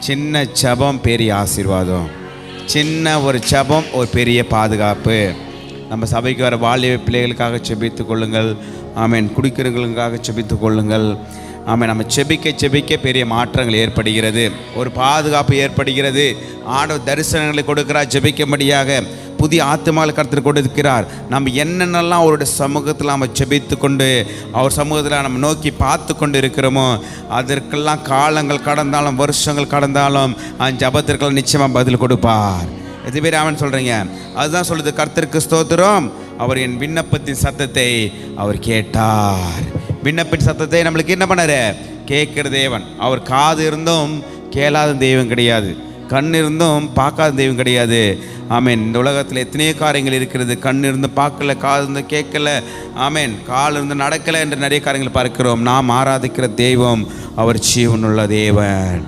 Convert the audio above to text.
சின்ன சபம் பெரிய ஆசீர்வாதம். சின்ன ஒரு சபம் ஒரு பெரிய பாதுகாப்பு. நம்ம சபைக்கு வர வாலிப பிள்ளைகளுக்காக செபித்து கொள்ளுங்கள். ஆமென். குடிக்கிறவங்களுக்காக செபித்து கொள்ளுங்கள். ஆமாம் நம்ம செபிக்க செபிக்க பெரிய மாற்றங்கள் ஏற்படுகிறது. ஒரு பாதுகாப்பு ஏற்படுகிறது. ஆடவ தரிசனங்களை கொடுக்கிறா ஜெபிக்கும்படியாக. புதிய ஆத்மாவில் கருத்து கொடுக்கிறார் நம்ம என்னென்னலாம் அவருடைய சமூகத்தில் நம்ம செபித்து கொண்டு அவர் சமூகத்தில் நம்ம நோக்கி பார்த்து கொண்டு இருக்கிறோமோ அதற்கெல்லாம் காலங்கள் கடந்தாலும் வருஷங்கள் கடந்தாலும் அந்த ஜபத்திற்கெல்லாம் நிச்சயமாக பதில் கொடுப்பார். எது பேர் அவன் சொல்கிறீங்க அதுதான் சொல்லுது கர்த்தருக்கு ஸ்தோத்திரம். அவர் என் விண்ணப்பத்தின் சத்தத்தை அவர் கேட்டார். விண்ணப்பின் சத்தத்தை நம்மளுக்கு என்ன பண்ணாரு? கேட்கிற தேவன். அவர் காது இருந்தும் கேளாத தெய்வம் கிடையாது. கண் இருந்தும் பார்க்காத தெய்வம் கிடையாது. ஆமேன். இந்த உலகத்தில் எத்தனையோ காரியங்கள் இருக்கிறது. கண் இருந்து பார்க்கல காது இருந்து கேட்கல. ஆமேன். கால் இருந்து நடக்கலை என்று நிறைய காரியங்கள் பார்க்கிறோம். நாம் ஆராதிக்கிற தெய்வம் அவர் ஜீவனுள்ள தேவன்.